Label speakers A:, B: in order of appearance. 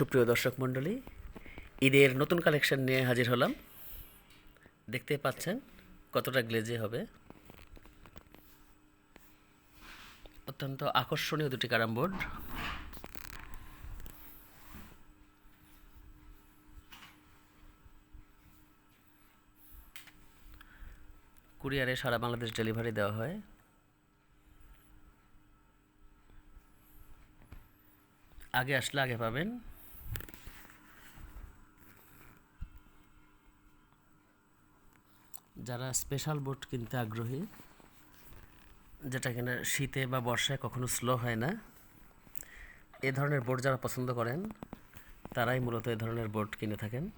A: সুপ্রিয় দর্শক মণ্ডলী, ঈদের নতুন কালেকশন নিয়ে হাজির হলাম। দেখতে পাচ্ছেন কতটা গ্লেজে হবে। অত্যন্ত আকর্ষণীয় দুটি ক্যারাম বোর্ড। কুরিয়ারে সারা বাংলাদেশ ডেলিভারি দেওয়া হয়। আগে আসলে আগে পাবেন। যারা স্পেশাল বোট কিনতে আগ্রহী, যেটা কিনা শীতে বা বর্ষায় কখনো স্লো হয় না, এ ধরনের বোট যারা পছন্দ করেন, তারাই মূলত এ ধরনের বোট কিনে থাকেন।